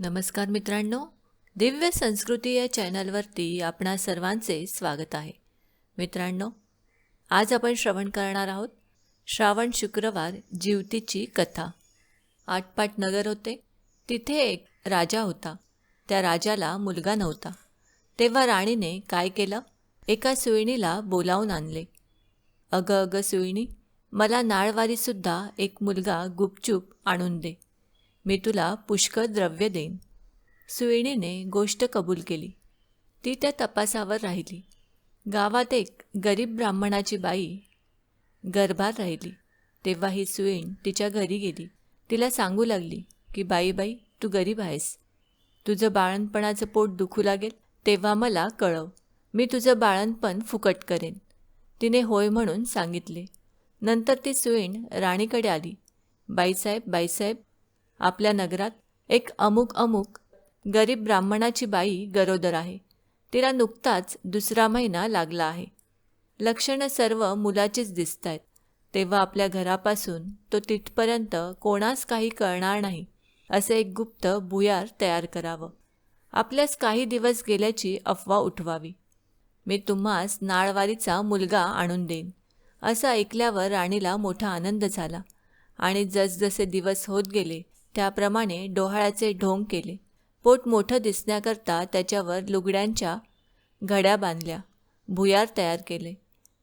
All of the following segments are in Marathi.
नमस्कार मित्रांनो दिव्य संस्कृती या चॅनलवरती आपणा सर्वांचे स्वागत आहे. मित्रांनो आज आपण श्रवण करणार आहोत श्रावण शुक्रवार जीवतीची कथा. आटपाट नगर होते तिथे एक राजा होता. त्या राजाला मुलगा नव्हता. तेव्हा राणीने काय केलं? एका सुईणीला बोलावून आणले. अगं अगं सुईणी मला नाळवारीसुद्धा एक मुलगा गुपचूप आणून दे. मी तुला पुष्कळ द्रव्य देईन. सुईणीने गोष्ट कबूल केली. ती त्या तपासावर राहिली. गावात एक गरीब ब्राह्मणाची बाई गर्भात राहिली. तेव्हा ही सुईण तिच्या घरी गेली. तिला सांगू लागली की बाई बाई तू गरीब आहेस. तुझं बाळणपणाचं पोट दुखू लागेल. तेव्हा मला कळव. मी तुझं बाळणपण फुकट करेन. तिने होय म्हणून सांगितले. नंतर ती सुईण राणीकडे आली. बाईसाहेब बाईसाहेब आपल्या नगरात एक अमुक अमुक गरीब ब्राह्मणाची बाई गरोदर आहे. तिला नुकताच दुसरा महिना लागला आहे. लक्षणं सर्व मुलाचीच दिसत आहेत तेव्हा आपल्या घरापासून तो तिथपर्यंत कोणास काही कळणार नाही असे एक गुप्त भुयार तयार करावं. आपल्यास काही दिवस गेल्याची अफवा उठवावी. मी तुम्हास नाळवारीचा मुलगा आणून देईन. असं ऐकल्यावर राणीला मोठा आनंद झाला आणि जसजसे दिवस होत गेले त्याप्रमाणे डोहाळ्याचे ढोंग केले. पोट मोठं दिसण्याकरता त्याच्यावर लुगड्यांच्या घड्या बांधल्या. भुयार तयार केले.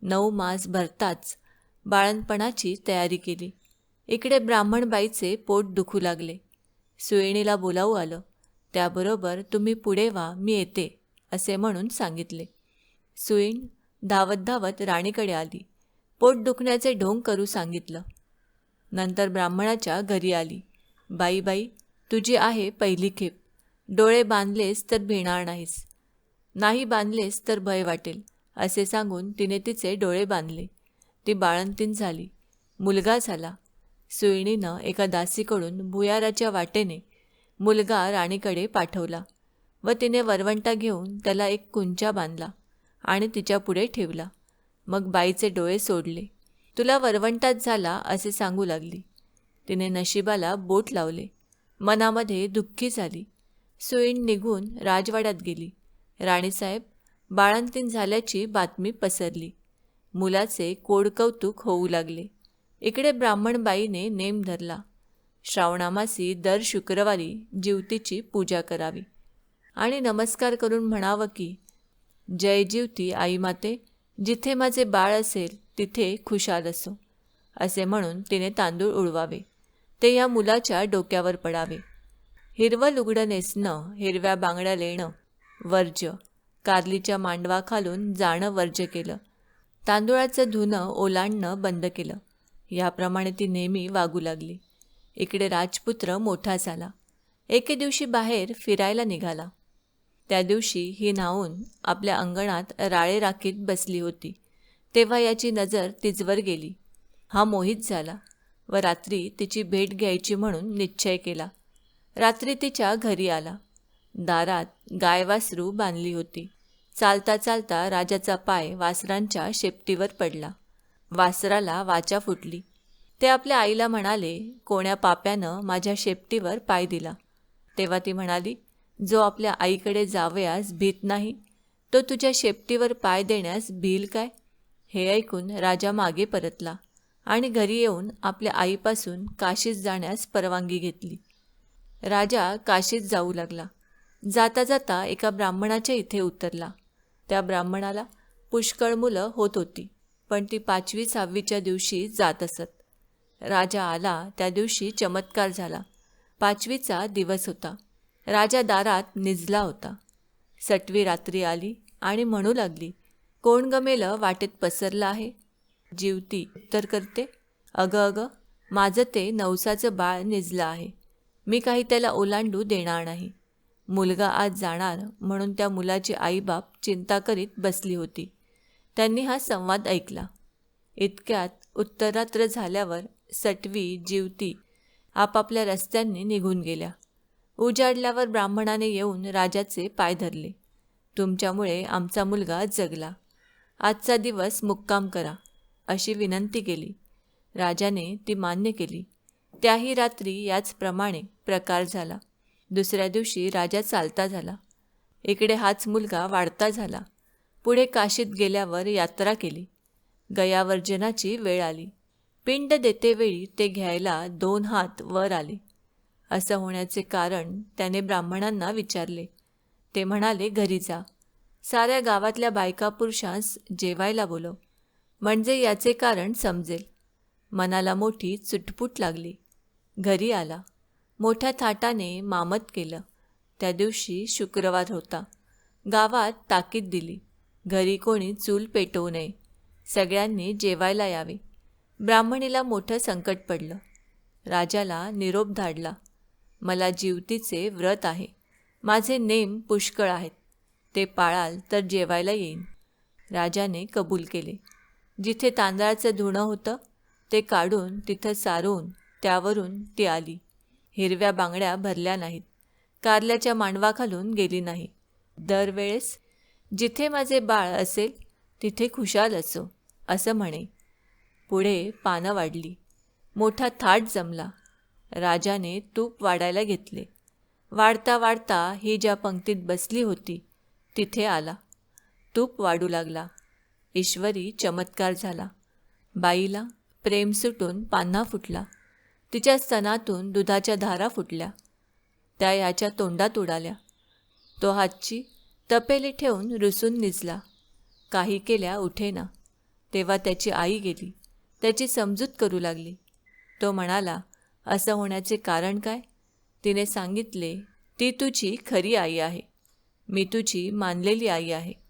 नऊ मास भरताच बाळणपणाची तयारी केली. इकडे ब्राह्मणबाईचे पोट दुखू लागले. सुयणीला बोलावू आलं. त्याबरोबर तुम्ही पुढे व्हा मी येते असे म्हणून सांगितले. सुईण धावत धावत राणीकडे आली. पोट दुखण्याचे ढोंग करू सांगितलं. नंतर ब्राह्मणाच्या घरी आली. बाई बाई तुझी आहे पहिली खेप. डोळे बांधलेस तर भिणार नाहीस. नाही बांधलेस तर भय वाटेल असे सांगून तिने तिचे डोळे बांधले. ती बाळंतीन झाली. मुलगा झाला. सुईणीनं एका दासीकडून भुयाराच्या वाटेने मुलगा राणीकडे पाठवला व तिने वरवंटा घेऊन त्याला एक कुंचा बांधला आणि तिच्यापुढे ठेवला. मग बाईचे डोळे सोडले. तुला वरवंटात झाला असे सांगू लागली. तिने नशिबाला बोट लावले. मनामध्ये दुःखी झाली. सुईण निघून राजवाड्यात गेली. राणीसाहेब बाळंतीन झाल्याची बातमी पसरली. मुलाचे कोडकौतुक होऊ लागले. इकडे ब्राह्मणबाईने नेम धरला. श्रावणामासी दर शुक्रवारी जीवतीची पूजा करावी. आणि नमस्कार करून म्हणावं की जय जीवती आई माते. जिथे माझे बाळ असेल तिथे खुशाल असो. असे म्हणून तिने तांदूळ उडवावे. ते या मुलाच्या डोक्यावर पडावे. हिरवं लुगडं नेसणं हिरव्या बांगड्या लेणं वर्ज्य. कारलीच्या मांडवाखालून जाणं वर्ज्य केलं. तांदुळाचं धुणं ओलांडणं बंद केलं. याप्रमाणे ती नेहमी वागू लागली. इकडे राजपुत्र मोठा झाला एके दिवशी बाहेर फिरायला निघाला. त्या दिवशी ही न्हावून आपल्या अंगणात राळे राखीत बसली होती. तेव्हा याची नजर तिजवर गेली. हा मोहित झाला. व रात्री तिची भेट घ्यायची म्हणून निश्चय केला. रात्री तिच्या घरी आला. दारात गायवासरू बांधली होती. चालता चालता राजाचा पाय वासरांच्या शेपटीवर पडला. वासराला वाचा फुटली. ते आपल्या आईला म्हणाले कोण्या पाप्यानं माझ्या शेपटीवर पाय दिला? तेव्हा ती म्हणाली जो आपल्या आईकडे जावयास भीत नाही तो तुझ्या शेपटीवर पाय देण्यास भील काय? हे ऐकून राजा मागे परतला. आणि घरी येऊन आपल्या आईपासून काशीत जाण्यास परवानगी घेतली. राजा काशीत जाऊ लागला. जाता जाता एका ब्राह्मणाच्या इथे उतरला. त्या ब्राह्मणाला पुष्कळ मुलं होत होती पण ती पाचवी सहावीच्या दिवशी जात असत. राजा आला त्या दिवशी चमत्कार झाला. पाचवीचा दिवस होता. राजा दारात निजला होता. सटवी रात्री आली आणि म्हणू लागली कोण गमेलं वाटेत पसरलं आहे? जीवती उत्तर करते. अगं अगं माझं ते नवसाचं बाळ निजलं आहे. मी काही त्याला ओलांडू देणार नाही. मुलगा आज जाणार म्हणून त्या मुलाची आईबाप चिंता करीत बसली होती. त्यांनी हा संवाद ऐकला. इतक्यात उत्तरात्र झाल्यावर सटवी जीवती आपापल्या रस्त्यांनी निघून गेल्या. उजाडल्यावर ब्राह्मणाने येऊन राजाचे पाय धरले. तुमच्यामुळे आमचा मुलगा जगला. आजचा दिवस मुक्काम करा. अशी विनंती केली. राजाने ती मान्य केली. त्याही रात्री याचप्रमाणे प्रकार झाला. दुसऱ्या दिवशी राजा चालता झाला. इकडे हाच मुलगा वाढता झाला. पुढे काशीत गेल्यावर यात्रा केली. गयावर्जनाची वेळ आली. पिंड देतेवेळी ते घ्यायला दोन हात वर आले. असं होण्याचे कारण त्याने ब्राह्मणांना विचारले. ते म्हणाले घरी जा. साऱ्या गावातल्या बायका पुरुषांस जेवायला बोलव. म्हणजे याचे कारण समजेल. मनाला मोठी चुटपुट लागली. घरी आला. मोठ्या थाटाने मामत केलं. त्या दिवशी शुक्रवार होता. गावात ताकीद दिली. घरी कोणी चूल पेटवू नये. सगळ्यांनी जेवायला यावे. ब्राह्मणीला मोठं संकट पडलं. राजाला निरोप धाडला. मला जीवतीचे व्रत आहे. माझे नेम पुष्कळ आहेत. ते पाळाल तर जेवायला येईन. राजाने कबूल केले. जिथे तांदळाचं धुणं होतं ते काढून तिथं सारून त्यावरून ती आली. हिरव्या बांगड्या भरल्या नाहीत. कारल्याच्या मांडवाखालून गेली नाही. दरवेळेस जिथे माझे बाळ असेल तिथे खुशाल असो असं म्हणे. पुढे पानं वाढली. मोठा थाट जमला. राजाने तूप वाढायला घेतले. वाढता वाढता ही ज्या पंक्तीत बसली होती तिथे आला. तूप वाढू लागला. ईश्वरी चमत्कार झाला. बाईला प्रेम सुटून पान्हा फुटला. तिच्या स्तनातून दुधाच्या धारा फुटल्या. त्या याच्या तोंडात उडाल्या. तो हातची तपेली ठेवून रुसून निजला. काही केल्या उठेना. तेव्हा त्याची आई गेली. त्याची समजूत करू लागली. तो म्हणाला असं होण्याचे कारण काय? तिने सांगितले ती तुझी खरी आई आहे. मी तुझी मानलेली आई आहे.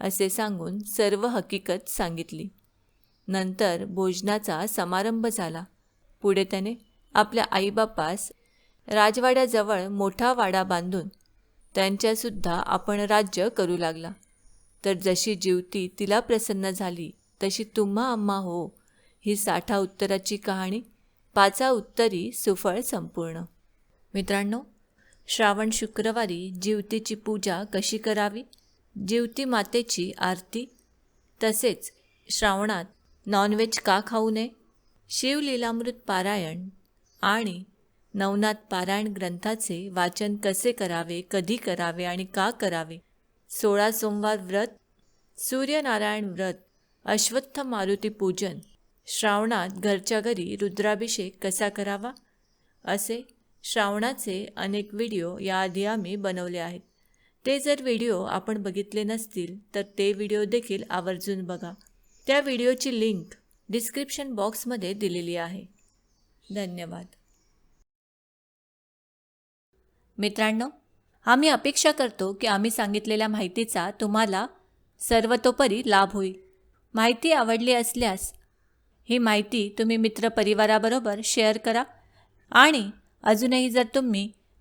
असे सांगून सर्व हकीकत सांगितली. नंतर भोजनाचा समारंभ झाला. पुढे त्याने आपल्या आईबापास राजवाड्याजवळ मोठा वाडा बांधून त्यांच्यासुद्धा आपण राज्य करू लागला. तर जशी जीवती तिला प्रसन्न झाली तशी तुम्हा आम्हा हो. ही साठा उत्तराची कहाणी पाचा उत्तरी सुफळ संपूर्ण. मित्रांनो श्रावण शुक्रवारी जीवतीची पूजा कशी करावी? जीवती मातेची आरती. तसेच श्रावणात नॉनव्हेज का खाऊ नये? शिवलीलामृत पारायण आणि नवनाथ पारायण ग्रंथाचे वाचन कसे करावे कधी करावे आणि का करावे? सोळा सोमवार व्रत सूर्यनारायण व्रत अश्वत्थ मारुती पूजन श्रावणात घरच्या घरी रुद्राभिषेक कसा करावा? असे श्रावणाचे अनेक व्हिडिओ याआधी आम्ही बनवले आहेत. ते जर व्हिडिओ आपण बघितले नसतील तर ते व्हिडिओ देखील आवर्जून बघा. त्या व्हिडिओची लिंक डिस्क्रिप्शन बॉक्समध्ये दिलेली आहे. धन्यवाद. मित्रांनो आम्ही अपेक्षा करतो की आम्ही सांगितलेल्या माहितीचा तुम्हाला सर्वतोपरी लाभ होईल. माहिती आवडली असल्यास ही माहिती तुम्ही मित्रपरिवाराबरोबर शेअर करा आणि अजूनही जर तुम्ही